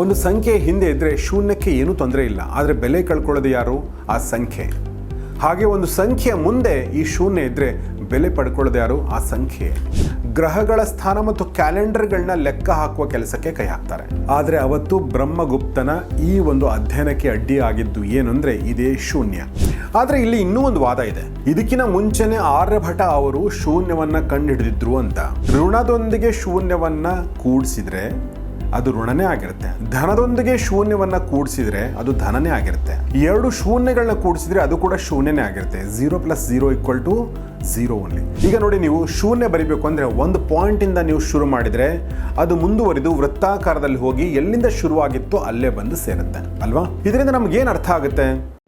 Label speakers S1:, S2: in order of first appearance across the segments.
S1: ಒಂದು ಸಂಖ್ಯೆ ಹಿಂದೆ ಇದ್ದರೆ ಶೂನ್ಯಕ್ಕೆ ಏನೂ ತೊಂದರೆ ಇಲ್ಲ, ಆದರೆ ಬೆಲೆ ಕಳ್ಕೊಳ್ಳೋದು ಯಾರು? ಆ ಸಂಖ್ಯೆ. ಹಾಗೆ ಒಂದು ಸಂಖ್ಯೆಯ ಮುಂದೆ ಈ ಶೂನ್ಯ ಇದ್ದರೆ ಬೆಲೆ ಪಡ್ಕೊಳ್ಳೋದು ಯಾರು? ಆ ಸಂಖ್ಯೆ. ಗ್ರಹಗಳ ಸ್ಥಾನ ಮತ್ತು ಕ್ಯಾಲೆಂಡರ್ಗಳನ್ನ ಲೆಕ್ಕ ಹಾಕುವ ಕೆಲಸಕ್ಕೆ ಕೈ ಹಾಕ್ತಾರೆ. ಆದರೆ ಅವತ್ತು ಬ್ರಹ್ಮಗುಪ್ತನ ಈ ಒಂದು ಅಧ್ಯಯನಕ್ಕೆ ಅಡ್ಡಿ ಆಗಿದ್ದು ಏನು ಅಂದರೆ ಇದೇ ಶೂನ್ಯ. ಆದರೆ ಇಲ್ಲಿ ಇನ್ನೂ ಒಂದು ವಾದ ಇದೆ. ಇದಕ್ಕಿಂತ ಮುಂಚೆನೆ ಆರ್ಯಭಟ ಅವರು ಶೂನ್ಯವನ್ನ ಕಂಡುಹಿಡಿದಿದ್ರು ಅಂತ. ಋಣದೊಂದಿಗೆ ಶೂನ್ಯವನ್ನ ಕೂಡಿಸಿದ್ರೆ ಅದು ಋಣನೇ ಆಗಿರುತ್ತೆ. ಧನದೊಂದಿಗೆ ಶೂನ್ಯವನ್ನ ಕೂಡಿಸಿದ್ರೆ ಅದು ಧನನೇ ಆಗಿರುತ್ತೆ. ಎರಡು ಶೂನ್ಯಗಳನ್ನ ಕೂಡಿಸಿದ್ರೆ ಅದು ಕೂಡ ಶೂನ್ಯನೇ ಆಗಿರುತ್ತೆ. Zero plus zero equal to zero only. ಈಗ ನೋಡಿ ನೀವು ಶೂನ್ಯ ಬರಿಬೇಕು ಅಂದ್ರೆ ಒಂದು ಪಾಯಿಂಟ್ ಇಂದ ನೀವು ಶುರು ಮಾಡಿದ್ರೆ ಅದು ಮುಂದುವರಿದು ವೃತ್ತಾಕಾರದಲ್ಲಿ ಹೋಗಿ ಎಲ್ಲಿಂದ ಶುರುವಾಗಿತ್ತು ಅಲ್ಲೇ ಬಂದು ಸೇರುತ್ತೆ. ಅಲ್ವಾ? ಇದರಿಂದ ನಮ್ಗೆ ಏನ್ ಅರ್ಥ ಆಗುತ್ತೆ?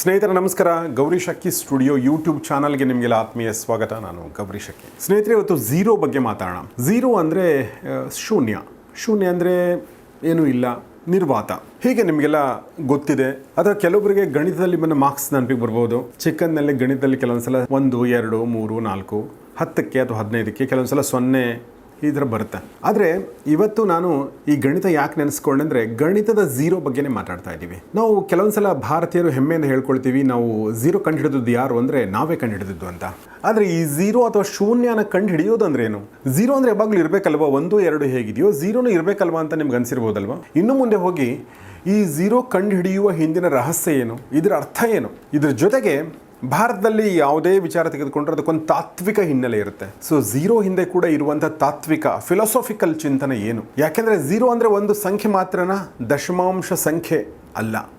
S1: ಸ್ನೇಹಿತರೆ, ನಮಸ್ಕಾರ. ಗೌರಿ ಶಕ್ಕಿ ಸ್ಟುಡಿಯೋ ಯೂಟ್ಯೂಬ್ ಚಾನಲ್ಗೆ ನಿಮಗೆಲ್ಲ ಆತ್ಮೀಯ ಸ್ವಾಗತ. ನಾನು ಗೌರಿ ಶಕ್ಕಿ ಸ್ನೇಹಿತರೆ, ಇವತ್ತು ಝೀರೋ ಬಗ್ಗೆ ಮಾತಾಡೋಣ. ಝೀರೋ ಅಂದರೆ ಶೂನ್ಯ. ಶೂನ್ಯ ಅಂದರೆ ಏನೂ ಇಲ್ಲ, ನಿರ್ವಾತ. ಹೀಗೆ ನಿಮಗೆಲ್ಲ ಗೊತ್ತಿದೆ. ಅಥವಾ ಕೆಲವೊಬ್ಬರಿಗೆ ಗಣಿತದಲ್ಲಿ ಬಂದ ಮಾರ್ಕ್ಸ್ ನೆನಪಿಗೆ ಬರ್ಬೋದು. ಚಿಕ್ಕಂದಲ್ಲೇ ಗಣಿತದಲ್ಲಿ ಕೆಲವೊಂದು ಸಲ ಒಂದು, ಎರಡು, ಮೂರು, ನಾಲ್ಕು, ಹತ್ತಕ್ಕೆ ಅಥವಾ ಹದಿನೈದಕ್ಕೆ ಕೆಲವೊಂದು ಸಲ ಸೊನ್ನೆ ಈ ಬರುತ್ತೆ. ಆದರೆ ಇವತ್ತು ನಾನು ಈ ಗಣಿತ ಯಾಕೆ ನೆನೆಸ್ಕೊಂಡೆ ಅಂದರೆ ಗಣಿತದ ಝೀರೋ ಬಗ್ಗೆನೇ ಮಾತಾಡ್ತಾ ಇದ್ದೀವಿ. ನಾವು ಕೆಲವೊಂದು ಸಲ ಭಾರತೀಯರು ಹೆಮ್ಮೆಯಿಂದ ಹೇಳ್ಕೊಳ್ತೀವಿ, ನಾವು ಝೀರೋ ಕಂಡು ಹಿಡಿದದ್ದು ಯಾರು ಅಂದರೆ ನಾವೇ ಕಂಡು ಹಿಡಿದಿದ್ದು ಅಂತ. ಆದರೆ ಈ ಝೀರೋ ಅಥವಾ ಶೂನ್ಯನ ಕಂಡು ಹಿಡಿಯೋದು ಏನು ಝೀರೋ ಅಂದರೆ ಯಾವಾಗಲೂ ಇರಬೇಕಲ್ವಾ? ಒಂದು, ಎರಡು ಹೇಗಿದೆಯೋ? ಝೀರೋನು ಇರಬೇಕಲ್ವಾ ಅಂತ ನಿಮ್ಗೆ ಅನಿಸಿರ್ಬೋದಲ್ವಾ? ಇನ್ನು ಮುಂದೆ ಹೋಗಿ ಈ ಝೀರೋ ಕಂಡು ಹಿಡಿಯುವ ಹಿಂದಿನ ರಹಸ್ಯ ಏನು? ಇದರ ಅರ್ಥ ಏನು? ಇದರ ಜೊತೆಗೆ ಭಾರತದಲ್ಲಿ ಯಾವುದೇ ವಿಚಾರ ತೆಗೆದುಕೊಂಡ್ರೆ ಅದಕ್ಕೊಂದು ತಾತ್ವಿಕ ಹಿನ್ನೆಲೆ ಇರುತ್ತೆ. ಸೊ ಝೀರೋ ಹಿಂದೆ ಕೂಡ ಇರುವಂಥ ತಾತ್ವಿಕ ಫಿಲಾಸಫಿಕಲ್ ಚಿಂತನೆ ಏನು? ಯಾಕೆಂದರೆ ಝೀರೋ ಅಂದರೆ ಒಂದು ಸಂಖ್ಯೆ ಮಾತ್ರನ? ದಶಮಾಂಶ ಸಂಖ್ಯೆ ಅಲ್ಲ.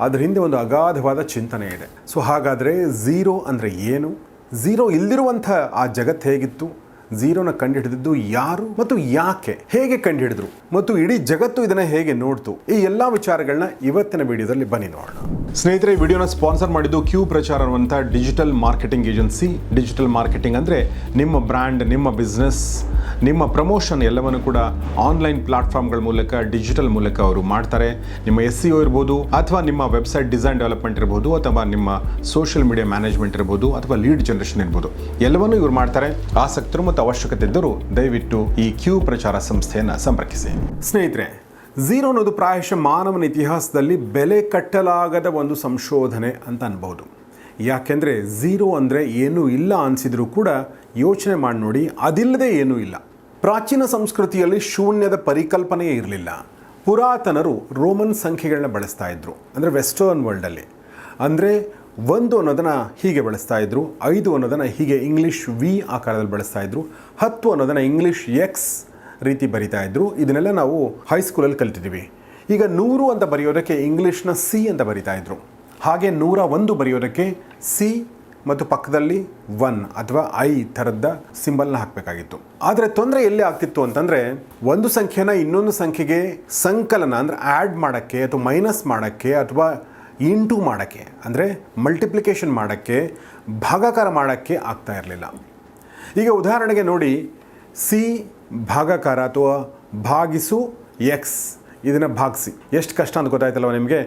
S1: ಅದರ ಹಿಂದೆ ಒಂದು ಅಗಾಧವಾದ ಚಿಂತನೆ ಇದೆ. ಸೊ ಹಾಗಾದರೆ ಝೀರೋ ಅಂದರೆ ಏನು? ಝೀರೋ ಇಲ್ದಿರುವಂಥ ಆ ಜಗತ್ತು ಹೇಗಿತ್ತು? ಝೀರೋನ ಕಂಡುಹಿಡಿದಿದ್ದು ಯಾರು ಮತ್ತು ಯಾಕೆ ಹೇಗೆ ಕಂಡುಹಿಡಿದ್ರು ಮತ್ತು ಇಡೀ ಜಗತ್ತು ಇದನ್ನ ಹೇಗೆ ನೋಡ್ತು? ಈ ಎಲ್ಲಾ ವಿಚಾರಗಳನ್ನ ಇವತ್ತಿನ ವಿಡಿಯೋದಲ್ಲಿ ಬನ್ನಿ ನೋಡೋಣ. ಸ್ನೇಹಿತರೆ, ಈ ವಿಡಿಯೋನ ಸ್ಪಾನ್ಸರ್ ಮಾಡಿದ್ದು ಕ್ಯೂ ಪ್ರಚಾರ ಅನ್ನುವಂಥ digital marketing agency digital marketing ಅಂದರೆ ನಿಮ್ಮ ಬ್ರ್ಯಾಂಡ್, ನಿಮ್ಮ ಬಿಸ್ನೆಸ್, ನಿಮ್ಮ ಪ್ರಮೋಷನ್ ಎಲ್ಲವನ್ನು ಕೂಡ ಆನ್ಲೈನ್ ಪ್ಲಾಟ್ಫಾರ್ಮ್ಗಳ ಮೂಲಕ, ಡಿಜಿಟಲ್ ಮೂಲಕ ಅವರು ಮಾಡ್ತಾರೆ. ನಿಮ್ಮ ಎಸ್ ಸಿ ಇರ್ಬೋದು ಅಥವಾ ನಿಮ್ಮ ವೆಬ್ಸೈಟ್ ಡಿಸೈನ್ ಡೆವಲಪ್ಮೆಂಟ್ ಇರ್ಬೋದು ಅಥವಾ ನಿಮ್ಮ ಸೋಷಿಯಲ್ ಮೀಡಿಯಾ ಮ್ಯಾನೇಜ್ಮೆಂಟ್ ಇರ್ಬೋದು ಅಥವಾ ಲೀಡ್ ಜನರೇಷನ್ ಇರ್ಬೋದು. ಎಲ್ಲವನ್ನೂ ಇವರು ಮಾಡ್ತಾರೆ. ಆಸಕ್ತರು ಮತ್ತು ಅವಶ್ಯಕತೆ ಇದ್ದರೂ ದಯವಿಟ್ಟು ಈ ಕ್ಯೂ ಪ್ರಚಾರ ಸಂಸ್ಥೆಯನ್ನು ಸಂಪರ್ಕಿಸಿ. ಸ್ನೇಹಿತರೆ, ಝೀರೋ ಅನ್ನೋದು ಪ್ರಾಯಶಃ ಮಾನವನ ಇತಿಹಾಸದಲ್ಲಿ ಬೆಲೆ ಕಟ್ಟಲಾಗದ ಒಂದು ಸಂಶೋಧನೆ ಅಂತ ಅನ್ಬೋದು ಯಾಕೆಂದರೆ ಝೀರೋ ಅಂದರೆ ಏನೂ ಇಲ್ಲ ಅನಿಸಿದರೂ ಕೂಡ ಯೋಚನೆ ಮಾಡಿ ನೋಡಿ, ಅದಿಲ್ಲದೆ ಏನೂ ಇಲ್ಲ. ಪ್ರಾಚೀನ ಸಂಸ್ಕೃತಿಯಲ್ಲಿ ಶೂನ್ಯದ ಪರಿಕಲ್ಪನೆಯೇ ಇರಲಿಲ್ಲ. ಪುರಾತನರು ರೋಮನ್ ಸಂಖ್ಯೆಗಳನ್ನ ಬಳಸ್ತಾ ಇದ್ರು, ಅಂದರೆ ವೆಸ್ಟರ್ನ್ ವರ್ಲ್ಡಲ್ಲಿ ಅಂದರೆ ಒಂದು ಅನ್ನೋದನ್ನು ಹೀಗೆ ಬಳಸ್ತಾ ಇದ್ದರು ಐದು ಅನ್ನೋದನ್ನು ಹೀಗೆ ಇಂಗ್ಲೀಷ್ ವಿ ಆಕಾರದಲ್ಲಿ ಬಳಸ್ತಾ ಇದ್ದರು ಹತ್ತು ಅನ್ನೋದನ್ನು ಇಂಗ್ಲೀಷ್ ಎಕ್ಸ್ ರೀತಿ ಬರಿತಾ ಇದ್ದರು ಇದನ್ನೆಲ್ಲ ನಾವು ಹೈಸ್ಕೂಲಲ್ಲಿ ಕಲ್ತಿದ್ದೀವಿ ಈಗ ನೂರು ಅಂತ ಬರೆಯೋದಕ್ಕೆ ಇಂಗ್ಲೀಷ್ನ ಸಿ ಅಂತ ಬರಿತಾ ಇದ್ದರು ಹಾಗೆ ನೂರ ಒಂದು ಬರೆಯೋದಕ್ಕೆ ಸಿ ಮತ್ತು ಪಕ್ಕದಲ್ಲಿ ಒನ್ ಅಥವಾ ಐ ಥರದ ಸಿಂಬಲ್ನ ಹಾಕಬೇಕಾಗಿತ್ತು. ಆದರೆ ತೊಂದರೆ ಎಲ್ಲಿ ಆಗ್ತಿತ್ತು ಅಂತಂದರೆ, ಒಂದು ಸಂಖ್ಯೆನ ಇನ್ನೊಂದು ಸಂಖ್ಯೆಗೆ ಸಂಕಲನ ಅಂದರೆ ಆ್ಯಡ್ ಮಾಡೋಕ್ಕೆ ಅಥವಾ ಮೈನಸ್ ಮಾಡೋಕ್ಕೆ ಅಥವಾ ಇಂಟು ಮಾಡೋಕ್ಕೆ, ಅಂದರೆ ಮಲ್ಟಿಪ್ಲಿಕೇಶನ್ ಮಾಡೋಕ್ಕೆ, ಭಾಗಾಕಾರ ಮಾಡೋಕ್ಕೆ ಆಗ್ತಾ ಇರಲಿಲ್ಲ. ಈಗ ಉದಾಹರಣೆಗೆ ನೋಡಿ ಸಿ ಭಾಗಾಕಾರ ಅಥವಾ ಭಾಗಿಸು ಎಕ್ಸ್ ಇದನ್ನು ಭಾಗಿಸಿ. ಎಷ್ಟು ಕಷ್ಟ ಅಂತ ಗೊತ್ತಾಯ್ತಲ್ವ ನಿಮಗೆ?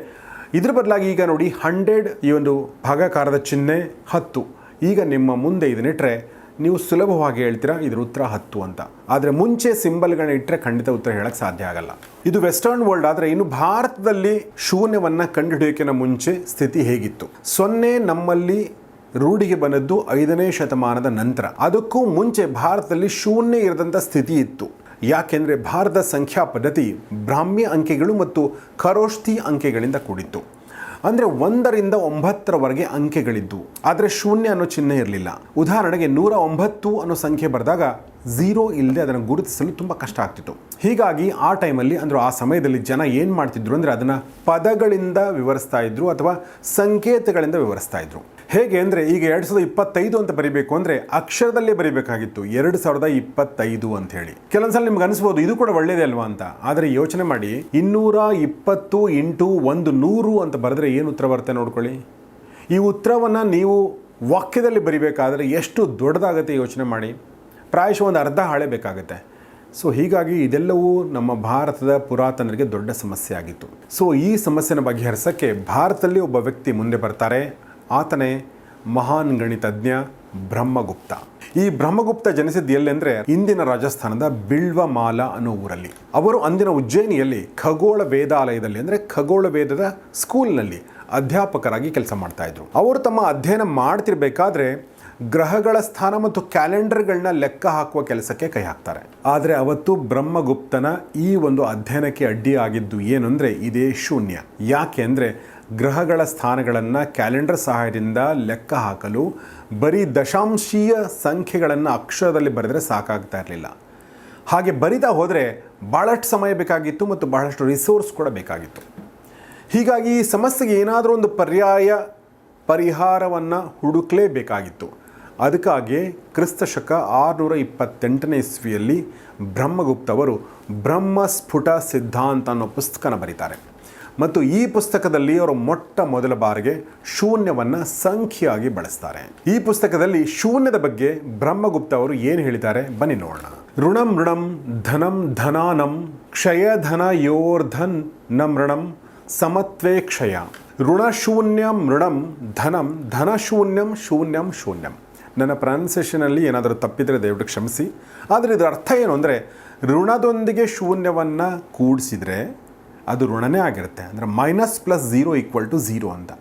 S1: ಇದ್ರ ಬದಲಾಗಿ ಈಗ ನೋಡಿ ಹಂಡ್ರೆಡ್ ಈ ಒಂದು ಭಾಗಾಕಾರದ ಚಿಹ್ನೆ ಹತ್ತು. ಈಗ ನಿಮ್ಮ ಮುಂದೆ ಇದನ್ನಿಟ್ಟರೆ ನೀವು ಸುಲಭವಾಗಿ ಹೇಳ್ತೀರಾ? ಇದ್ರ ಉತ್ತರ ಹತ್ತು ಅಂತ. ಆದರೆ ಮುಂಚೆ ಸಿಂಬಲ್ಗಳನ್ನ ಇಟ್ಟರೆ ಖಂಡಿತ ಉತ್ತರ ಹೇಳಕ್ಕೆ ಸಾಧ್ಯ ಆಗಲ್ಲ. ಇದು ವೆಸ್ಟರ್ನ್ ವರ್ಲ್ಡ್ ಆದರೆ ಇನ್ನು ಭಾರತದಲ್ಲಿ ಶೂನ್ಯವನ್ನು ಕಂಡುಹಿಡಿಯೋಕ್ಕಿಂತ ಮುಂಚೆ ಸ್ಥಿತಿ ಹೇಗಿತ್ತು? ಸೊನ್ನೆ ನಮ್ಮಲ್ಲಿ ರೂಢಿಗೆ ಬಂದದ್ದು ಐದನೇ ಶತಮಾನದ ನಂತರ. ಅದಕ್ಕೂ ಮುಂಚೆ ಭಾರತದಲ್ಲಿ ಶೂನ್ಯ ಇರದಂಥ ಸ್ಥಿತಿ ಇತ್ತು. ಯಾಕೆಂದರೆ ಭಾರತದ ಸಂಖ್ಯಾ ಪದ್ಧತಿ ಬ್ರಾಹ್ಮ್ಯ ಅಂಕೆಗಳು ಮತ್ತು ಖರೋಷ್ಠಿ ಅಂಕೆಗಳಿಂದ ಕೂಡಿತ್ತು. ಅಂದರೆ ಒಂದರಿಂದ ಒಂಬತ್ತರವರೆಗೆ ಅಂಕೆಗಳಿದ್ದು. ಆದರೆ ಶೂನ್ಯ ಅನ್ನೋ ಚಿಹ್ನೆ ಇರಲಿಲ್ಲ. ಉದಾಹರಣೆಗೆ ನೂರ ಒಂಬತ್ತು ಅನ್ನೋ ಸಂಖ್ಯೆ ಬರೆದಾಗ ಝೀರೋ ಇಲ್ಲದೆ ಅದನ್ನು ಗುರುತಿಸಲು ತುಂಬ ಕಷ್ಟ ಆಗ್ತಿತ್ತು. ಹೀಗಾಗಿ ಆ ಟೈಮಲ್ಲಿ ಅಂದರೆ ಆ ಸಮಯದಲ್ಲಿ ಜನ ಏನು ಮಾಡ್ತಿದ್ರು ಅಂದರೆ ಅದನ್ನು ಪದಗಳಿಂದ ವಿವರಿಸ್ತಾ ಇದ್ರು ಅಥವಾ ಸಂಕೇತಗಳಿಂದ ವಿವರಿಸ್ತಾ ಇದ್ರು. ಹೇಗೆ ಅಂದರೆ ಈಗ ಎರಡು ಸಾವಿರದ ಇಪ್ಪತ್ತೈದು ಅಂತ ಬರಿಬೇಕು ಅಂದರೆ ಅಕ್ಷರದಲ್ಲೇ ಬರಿಬೇಕಾಗಿತ್ತು. ಎರಡು ಸಾವಿರದ ಇಪ್ಪತ್ತೈದು ಅಂತ ಹೇಳಿ. ಕೆಲವೊಂದ್ಸಲ ನಿಮ್ಗೆ ಅನಿಸ್ಬೋದು, ಇದು ಕೂಡ ಒಳ್ಳೇದೇ ಅಲ್ವಾ ಅಂತ. ಆದರೆ ಯೋಚನೆ ಮಾಡಿ, ಇನ್ನೂರ ಇಪ್ಪತ್ತು ಇಂಟು ಒಂದು ನೂರು ಅಂತ ಬರೆದ್ರೆ ಏನು ಉತ್ತರ ಬರುತ್ತೆ ನೋಡ್ಕೊಳ್ಳಿ. ಈ ಉತ್ತರವನ್ನು ನೀವು ವಾಕ್ಯದಲ್ಲಿ ಬರಿಬೇಕಾದ್ರೆ ಎಷ್ಟು ದೊಡ್ಡದಾಗುತ್ತೆ ಯೋಚನೆ ಮಾಡಿ. ಪ್ರಾಯಶಃ ಒಂದು ಅರ್ಧ ಹಾಳೆ ಬೇಕಾಗುತ್ತೆ. ಸೊ ಹೀಗಾಗಿ ಇದೆಲ್ಲವೂ ನಮ್ಮ ಭಾರತದ ಪುರಾತನರಿಗೆ ದೊಡ್ಡ ಸಮಸ್ಯೆ ಆಗಿತ್ತು. ಸೊ ಈ ಸಮಸ್ಯೆನ ಬಗೆಹರಿಸೋಕ್ಕೆ ಭಾರತದಲ್ಲಿ ಒಬ್ಬ ವ್ಯಕ್ತಿ ಮುಂದೆ ಬರ್ತಾರೆ. ಆತನೇ ಮಹಾನ್ ಗಣಿತಜ್ಞ ಬ್ರಹ್ಮಗುಪ್ತ. ಈ ಬ್ರಹ್ಮಗುಪ್ತ ಜನಿಸಿದ್ದು ಎಲ್ಲೆಂದರೆ ಇಂದಿನ ರಾಜಸ್ಥಾನದ ಬಿಳ್ವಮಾಲ ಅನ್ನೋ ಊರಲ್ಲಿ. ಅವರು ಅಂದಿನ ಉಜ್ಜಯಿನಿಯಲ್ಲಿ ಖಗೋಳ ವೇದಾಲಯದಲ್ಲಿ ಅಂದರೆ ಖಗೋಳ ವೇದದ ಸ್ಕೂಲ್ನಲ್ಲಿ ಅಧ್ಯಾಪಕರಾಗಿ ಕೆಲಸ ಮಾಡ್ತಾ ಇದ್ರು. ಅವರು ತಮ್ಮ ಅಧ್ಯಯನ ಮಾಡ್ತಿರ್ಬೇಕಾದ್ರೆ ಗ್ರಹಗಳ ಸ್ಥಾನ ಮತ್ತು ಕ್ಯಾಲೆಂಡರ್ಗಳನ್ನ ಲೆಕ್ಕ ಹಾಕುವ ಕೆಲಸಕ್ಕೆ ಕೈ ಹಾಕ್ತಾರೆ. ಆದರೆ ಅವತ್ತು ಬ್ರಹ್ಮಗುಪ್ತನ ಈ ಒಂದು ಅಧ್ಯಯನಕ್ಕೆ ಅಡ್ಡಿಯಾಗಿದ್ದು ಏನು ಅಂದರೆ ಇದೇ ಶೂನ್ಯ. ಯಾಕೆ ಅಂದರೆ ಗ್ರಹಗಳ ಸ್ಥಾನಗಳನ್ನು ಕ್ಯಾಲೆಂಡರ್ ಸಹಾಯದಿಂದ ಲೆಕ್ಕ ಹಾಕಲು, ಬರೀ ದಶಾಂಶೀಯ ಸಂಖ್ಯೆಗಳನ್ನು ಅಕ್ಷರದಲ್ಲಿ ಬರೆದರೆ ಸಾಕಾಗ್ತಾ ಇರಲಿಲ್ಲ. ಹಾಗೆ ಬರಿತಾ ಹೋದರೆ ಭಾಳಷ್ಟು ಸಮಯ ಬೇಕಾಗಿತ್ತು ಮತ್ತು ಬಹಳಷ್ಟು ರಿಸೋರ್ಸ್ ಕೂಡ ಬೇಕಾಗಿತ್ತು. ಹೀಗಾಗಿ ಈ ಸಮಸ್ಯೆಗೆ ಏನಾದರೂ ಒಂದು ಪರ್ಯಾಯ ಪರಿಹಾರವನ್ನು ಹುಡುಕಲೇಬೇಕಾಗಿತ್ತು. ಅದಕ್ಕಾಗಿ ಕ್ರಿಸ್ತ ಶಕ ಆರುನೂರ ಇಪ್ಪತ್ತೆಂಟನೇ ಇಸ್ವಿಯಲ್ಲಿ ಬ್ರಹ್ಮಗುಪ್ತವರು ಬ್ರಹ್ಮಸ್ಫುಟ ಸಿದ್ಧಾಂತ ಅನ್ನೋ ಪುಸ್ತಕನ ಬರೀತಾರೆ. ಮತ್ತು ಈ ಪುಸ್ತಕದಲ್ಲಿ ಅವರು ಮೊಟ್ಟ ಮೊದಲ ಬಾರಿಗೆ ಶೂನ್ಯವನ್ನು ಸಂಖ್ಯೆಯಾಗಿ ಬಳಸ್ತಾರೆ. ಈ ಪುಸ್ತಕದಲ್ಲಿ ಶೂನ್ಯದ ಬಗ್ಗೆ ಬ್ರಹ್ಮಗುಪ್ತ ಅವರು ಏನು ಹೇಳಿದ್ದಾರೆ? ಬನ್ನಿ ನೋಡೋಣ. ಋಣಂ ಋಣಂ ಧನಂ ಧನಾನಂ ಕ್ಷಯ ಧನ ಯೋರ್ಧನ್ ನಂ ಋಣಂ ಸಮತ್ವೇ ಕ್ಷಯ. ಋಣಶೂನ್ಯಂ ಋಣಂ ಧನಂ ಧನಶೂನ್ಯಂ ಶೂನ್ಯಂ ಶೂನ್ಯಂ ನನ್ನ ಪ್ರೊನೌನ್ಸೇಷನಲ್ಲಿ ಏನಾದರೂ ತಪ್ಪಿದರೆ ದಯವಿಟ್ಟು ಕ್ಷಮಿಸಿ. ಆದರೆ ಇದರ ಅರ್ಥ ಏನು ಅಂದರೆ ಋಣದೊಂದಿಗೆ ಶೂನ್ಯವನ್ನು ಕೂಡಿಸಿದರೆ ಅದು ಋಣನೇ ಆಗಿರುತ್ತೆ. ಅಂದರೆ minus plus zero equal to zero ಅಂತ.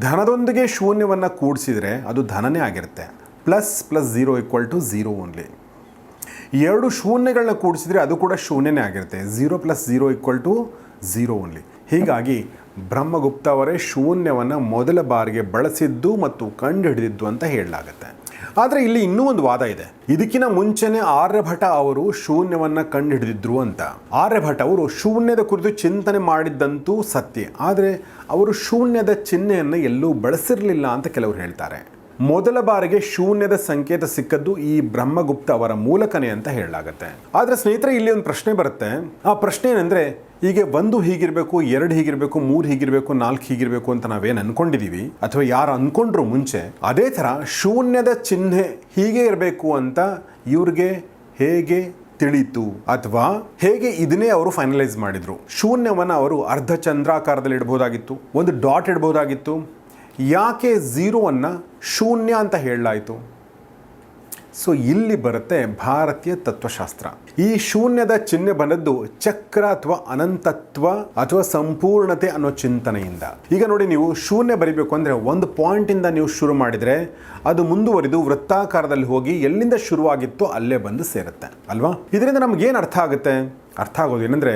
S1: ಧನದೊಂದಿಗೆ ಶೂನ್ಯವನ್ನು ಕೂಡಿಸಿದರೆ ಅದು ಧನನೇ ಆಗಿರುತ್ತೆ. Plus plus zero equal to zero only ಎರಡು ಶೂನ್ಯಗಳನ್ನ ಕೂಡಿಸಿದರೆ ಅದು ಕೂಡ ಶೂನ್ಯನೇ ಆಗಿರುತ್ತೆ. Zero plus zero equal to zero only ಹೀಗಾಗಿ ಬ್ರಹ್ಮಗುಪ್ತ ಅವರೇ ಶೂನ್ಯವನ್ನು ಮೊದಲ ಬಾರಿಗೆ ಬಳಸಿದ್ದು ಮತ್ತು ಕಂಡುಹಿಡಿದಿದ್ದು ಅಂತ ಹೇಳಲಾಗುತ್ತೆ. ಆದರೆ ಇಲ್ಲಿ ಇನ್ನೂ ಒಂದು ವಾದ ಇದೆ. ಇದಕ್ಕಿಂತ ಮುಂಚೆನೆ ಆರ್ಯಭಟ ಅವರು ಶೂನ್ಯವನ್ನು ಕಂಡುಹಿಡಿದಿದ್ರು ಅಂತ. ಆರ್ಯಭಟ ಅವರು ಶೂನ್ಯದ ಕುರಿತು ಚಿಂತನೆ ಮಾಡಿದ್ದಂತೂ ಸತ್ಯ. ಆದರೆ ಅವರು ಶೂನ್ಯದ ಚಿಹ್ನೆಯನ್ನು ಎಲ್ಲೂ ಬಳಸಿರಲಿಲ್ಲ ಅಂತ ಕೆಲವರು ಹೇಳ್ತಾರೆ. ಮೊದಲ ಬಾರಿಗೆ ಶೂನ್ಯದ ಸಂಕೇತ ಸಿಕ್ಕದ್ದು ಈ ಬ್ರಹ್ಮಗುಪ್ತ ಅವರ ಮೂಲಕನೇ ಅಂತ ಹೇಳಲಾಗುತ್ತೆ. ಆದರೆ ಸ್ನೇಹಿತರೆ, ಇಲ್ಲಿ ಒಂದು ಪ್ರಶ್ನೆ ಬರುತ್ತೆ. ಆ ಪ್ರಶ್ನೆ ಏನಂದ್ರೆ ಹೀಗೆ ಒಂದು ಹೀಗಿರಬೇಕು, ಎರಡು ಹೀಗಿರಬೇಕು, ಮೂರು ಹೀಗಿರಬೇಕು, ನಾಲ್ಕು ಹೀಗಿರಬೇಕು ಅಂತ ನಾವೇನು ಅನ್ಕೊಂಡಿದೀವಿ, ಅಥವಾ ಯಾರು ಅನ್ಕೊಂಡ್ರು ಮುಂಚೆ, ಅದೇ ಥರ ಶೂನ್ಯದ ಚಿಹ್ನೆ ಹೀಗೆ ಇರಬೇಕು ಅಂತ ಇವ್ರಿಗೆ ಹೇಗೆ ತಿಳಿತು ಅಥವಾ ಹೇಗೆ ಇದನ್ನೇ ಅವರು ಫೈನಲೈಸ್ ಮಾಡಿದರು? ಶೂನ್ಯವನ್ನು ಅವರು ಅರ್ಧ ಚಂದ್ರಾಕಾರದಲ್ಲಿ ಇಡಬಹುದಾಗಿತ್ತು ಒಂದು ಡಾಟ್ ಇಡಬಹುದಾಗಿತ್ತು ಯಾಕೆ ಝೀರೋವನ್ನು ಶೂನ್ಯ ಅಂತ ಹೇಳಲಾಯಿತು? ಸೊ ಇಲ್ಲಿ ಬರುತ್ತೆ ಭಾರತೀಯ ತತ್ವಶಾಸ್ತ್ರ. ಈ ಶೂನ್ಯದ ಚಿಹ್ನೆ ಬಂದದ್ದು ಚಕ್ರ ಅಥವಾ ಅನಂತತ್ವ ಅಥವಾ ಸಂಪೂರ್ಣತೆ ಅನ್ನೋ ಚಿಂತನೆಯಿಂದ. ಈಗ ನೋಡಿ ನೀವು ಶೂನ್ಯ ಬರಿಬೇಕು ಅಂದರೆ ಒಂದು ಪಾಯಿಂಟಿಂದ ನೀವು ಶುರು ಮಾಡಿದರೆ ಅದು ಮುಂದುವರಿದು ವೃತ್ತಾಕಾರದಲ್ಲಿ ಹೋಗಿ ಎಲ್ಲಿಂದ ಶುರುವಾಗಿತ್ತು ಅಲ್ಲೇ ಬಂದು ಸೇರುತ್ತೆ. ಅಲ್ವಾ? ಇದರಿಂದ ನಮಗೇನು ಅರ್ಥ ಆಗುತ್ತೆ? ಅರ್ಥ ಆಗೋದು ಏನಂದರೆ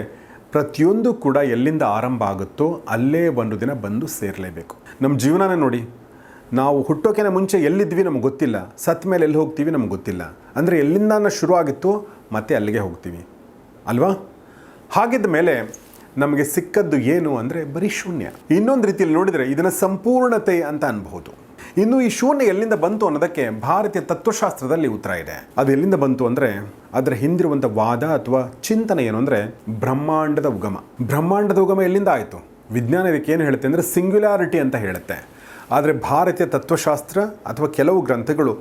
S1: ಪ್ರತಿಯೊಂದು ಕೂಡ ಎಲ್ಲಿಂದ ಆರಂಭ ಆಗುತ್ತೋ ಅಲ್ಲೇ ಒಂದು ದಿನ ಬಂದು ಸೇರಲೇಬೇಕು. ನಮ್ಮ ಜೀವನನೇ ನೋಡಿ ನಾವು ಹುಟ್ಟೋಕೆನ ಮುಂಚೆ ಎಲ್ಲಿದ್ವಿ ನಮ್ಗೆ ಗೊತ್ತಿಲ್ಲ. ಸತ್ ಮೇಲೆ ಎಲ್ಲಿ ಹೋಗ್ತೀವಿ ನಮ್ಗೆ ಗೊತ್ತಿಲ್ಲ. ಅಂದರೆ ಎಲ್ಲಿಂದ ಶುರು ಆಗಿತ್ತು ಮತ್ತೆ ಅಲ್ಲಿಗೆ ಹೋಗ್ತೀವಿ. ಅಲ್ವಾ? ಹಾಗಿದ್ದ ಮೇಲೆ ನಮಗೆ ಸಿಕ್ಕದ್ದು ಏನು ಅಂದರೆ ಬರೀ ಶೂನ್ಯ. ಇನ್ನೊಂದು ರೀತಿಯಲ್ಲಿ ನೋಡಿದರೆ ಇದನ್ನು ಸಂಪೂರ್ಣತೆ ಅಂತ ಅನ್ಬಹುದು. ಇನ್ನು ಈ ಶೂನ್ಯ ಎಲ್ಲಿಂದ ಬಂತು ಅನ್ನೋದಕ್ಕೆ ಭಾರತೀಯ ತತ್ವಶಾಸ್ತ್ರದಲ್ಲಿ ಉತ್ತರ ಇದೆ. ಅದು ಎಲ್ಲಿಂದ ಬಂತು ಅಂದರೆ ಅದರ ಹಿಂದಿರುವಂಥ ವಾದ ಅಥವಾ ಚಿಂತನೆ ಏನು ಅಂದರೆ ಬ್ರಹ್ಮಾಂಡದ ಉಗಮ. ಬ್ರಹ್ಮಾಂಡದ ಉಗಮ ಎಲ್ಲಿಂದ ಆಯಿತು? ವಿಜ್ಞಾನ ಇದಕ್ಕೆ ಏನು ಹೇಳುತ್ತೆ ಅಂದರೆ ಸಿಂಗ್ಯುಲಾರಿಟಿ ಅಂತ ಹೇಳುತ್ತೆ. ಆದರೆ ಭಾರತೀಯ ತತ್ವಶಾಸ್ತ್ರ ಅಥವಾ ಕೆಲವು ಗ್ರಂಥಗಳು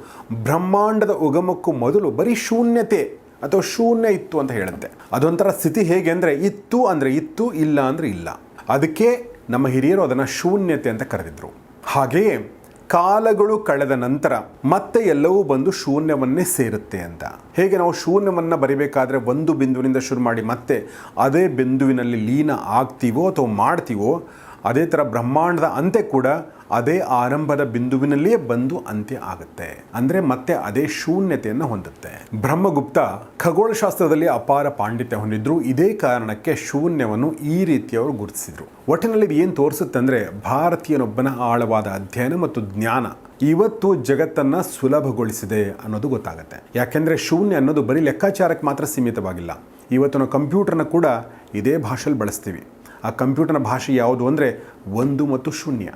S1: ಬ್ರಹ್ಮಾಂಡದ ಉಗಮಕ್ಕೂ ಮೊದಲು ಬರೀ ಶೂನ್ಯತೆ ಅಥವಾ ಶೂನ್ಯ ಇತ್ತು ಅಂತ ಹೇಳುತ್ತೆ. ಅದೊಂಥರ ಸ್ಥಿತಿ ಹೇಗೆ ಅಂದರೆ ಇತ್ತು ಅಂದರೆ ಇತ್ತು, ಇಲ್ಲ ಅಂದರೆ ಇಲ್ಲ. ಅದಕ್ಕೆ ನಮ್ಮ ಹಿರಿಯರು ಅದನ್ನು ಶೂನ್ಯತೆ ಅಂತ ಕರೆದಿದ್ರು. ಹಾಗೆಯೇ ಕಾಲಗಳು ಕಳೆದ ನಂತರ ಮತ್ತೆ ಎಲ್ಲವೂ ಬಂದು ಶೂನ್ಯವನ್ನೇ ಸೇರುತ್ತೆ ಅಂತ. ಹೇಗೆ ನಾವು ಶೂನ್ಯವನ್ನು ಬರಿಬೇಕಾದ್ರೆ ಒಂದು ಬಿಂದುವಿನಿಂದ ಶುರು ಮಾಡಿ ಮತ್ತೆ ಅದೇ ಬಿಂದುವಿನಲ್ಲಿ ಲೀನ ಆಗ್ತೀವೋ ಅಥವಾ ಮಾಡ್ತೀವೋ, ಅದೇ ಥರ ಬ್ರಹ್ಮಾಂಡದ ಅಂತೆ ಕೂಡ ಅದೇ ಆರಂಭದ ಬಿಂದುವಿನಲ್ಲಿಯೇ ಬಂದು ಅಂತ್ಯ ಆಗುತ್ತೆ. ಅಂದರೆ ಮತ್ತೆ ಅದೇ ಶೂನ್ಯತೆಯನ್ನು ಹೊಂದುತ್ತೆ. ಬ್ರಹ್ಮಗುಪ್ತ ಖಗೋಳಶಾಸ್ತ್ರದಲ್ಲಿ ಅಪಾರ ಪಾಂಡಿತ್ಯ ಹೊಂದಿದ್ರು. ಇದೇ ಕಾರಣಕ್ಕೆ ಶೂನ್ಯವನ್ನು ಈ ರೀತಿಯವರು ಗುರುತಿಸಿದ್ರು. ಒಟ್ಟಿನಲ್ಲಿ ಏನು ತೋರಿಸುತ್ತೆ ಅಂದರೆ ಭಾರತೀಯನೊಬ್ಬನ ಆಳವಾದ ಅಧ್ಯಯನ ಮತ್ತು ಜ್ಞಾನ ಇವತ್ತು ಜಗತ್ತನ್ನು ಸುಲಭಗೊಳಿಸಿದೆ ಅನ್ನೋದು ಗೊತ್ತಾಗುತ್ತೆ. ಯಾಕೆಂದರೆ ಶೂನ್ಯ ಅನ್ನೋದು ಬರೀ ಲೆಕ್ಕಾಚಾರಕ್ಕೆ ಮಾತ್ರ ಸೀಮಿತವಾಗಿಲ್ಲ. ಇವತ್ತು ನಾವು ಕಂಪ್ಯೂಟರ್ನ ಕೂಡ ಇದೇ ಭಾಷೆಯಲ್ಲಿ ಬಳಸ್ತೀವಿ. ಆ ಕಂಪ್ಯೂಟರ್ನ ಭಾಷೆ ಯಾವುದು ಅಂದರೆ ಒಂದು ಮತ್ತು ಶೂನ್ಯ.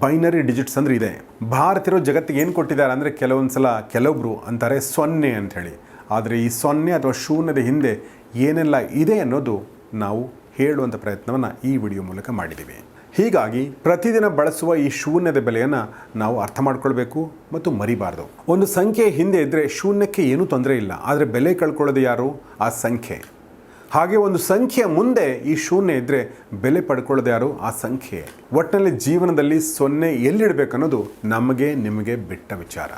S1: ಬೈನರಿ ಡಿಜಿಟ್ಸ್ ಅಂದರೆ ಇದೆ. ಭಾರತೀಯರು ಜಗತ್ತಿಗೆ ಏನು ಕೊಟ್ಟಿದ್ದಾರೆ ಅಂದರೆ ಕೆಲವೊಂದು ಸಲ ಕೆಲವೊಬ್ಬರು ಅಂತಾರೆ ಸೊನ್ನೆ ಅಂಥೇಳಿ ಆದರೆ ಈ ಸೊನ್ನೆ ಅಥವಾ ಶೂನ್ಯದ ಹಿಂದೆ ಏನೆಲ್ಲ ಇದೆ ಅನ್ನೋದು ನಾವು ಹೇಳುವಂಥ ಪ್ರಯತ್ನವನ್ನು ಈ ವಿಡಿಯೋ ಮೂಲಕ ಮಾಡಿದ್ದೀವಿ. ಹೀಗಾಗಿ ಪ್ರತಿದಿನ ಬಳಸುವ ಈ ಶೂನ್ಯದ ಬೆಲೆಯನ್ನು ನಾವು ಅರ್ಥ ಮಾಡ್ಕೊಳ್ಬೇಕು ಮತ್ತು ಮರಿಬಾರ್ದು. ಒಂದು ಸಂಖ್ಯೆ ಹಿಂದೆ ಇದ್ದರೆ ಶೂನ್ಯಕ್ಕೆ ಏನೂ ತೊಂದರೆ ಇಲ್ಲ. ಆದರೆ ಬೆಲೆ ಕಳ್ಕೊಳ್ಳೋದು ಯಾರು? ಆ ಸಂಖ್ಯೆ. ಹಾಗೆ ಒಂದು ಸಂಖ್ಯೆಯ ಮುಂದೆ ಈ ಶೂನ್ಯ ಇದ್ದರೆ ಬೆಲೆ ಪಡ್ಕೊಳ್ಳೋದು ಯಾರು? ಆ ಸಂಖ್ಯೆ. ಒಟ್ಟಿನಲ್ಲಿ ಜೀವನದಲ್ಲಿ ಸೊನ್ನೆ ಎಲ್ಲಿಡಬೇಕನ್ನೋದು ನಮಗೆ ನಿಮಗೆ ಬಿಟ್ಟ ವಿಚಾರ.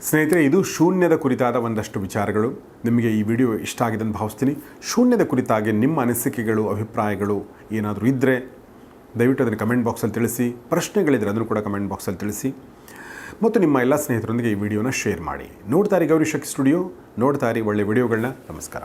S1: ಸ್ನೇಹಿತರೆ, ಇದು ಶೂನ್ಯದ ಕುರಿತಾದ ಒಂದಷ್ಟು ವಿಚಾರಗಳು. ನಿಮಗೆ ಈ ವಿಡಿಯೋ ಇಷ್ಟ ಆಗಿದೆ ಅಂತ ಭಾವಿಸ್ತೀನಿ. ಶೂನ್ಯದ ಕುರಿತಾಗಿ ನಿಮ್ಮ ಅನಿಸಿಕೆಗಳು, ಅಭಿಪ್ರಾಯಗಳು ಏನಾದರೂ ಇದ್ದರೆ ದಯವಿಟ್ಟು ಅದನ್ನು ಕಮೆಂಟ್ ಬಾಕ್ಸಲ್ಲಿ ತಿಳಿಸಿ. ಪ್ರಶ್ನೆಗಳಿದ್ರೆ ಅದನ್ನು ಕೂಡ ಕಮೆಂಟ್ ಬಾಕ್ಸಲ್ಲಿ ತಿಳಿಸಿ. ಮತ್ತು ನಿಮ್ಮ ಎಲ್ಲ ಸ್ನೇಹಿತರೊಂದಿಗೆ ಈ ವಿಡಿಯೋನ ಶೇರ್ ಮಾಡಿ. ನೋಡ್ತಾರೆ ಗೌರಿ ಶಕ್ತಿ ಸ್ಟುಡಿಯೋ. ನೋಡ್ತಾರೆ ಒಳ್ಳೆ ವಿಡಿಯೋಗಳನ್ನ. ನಮಸ್ಕಾರ.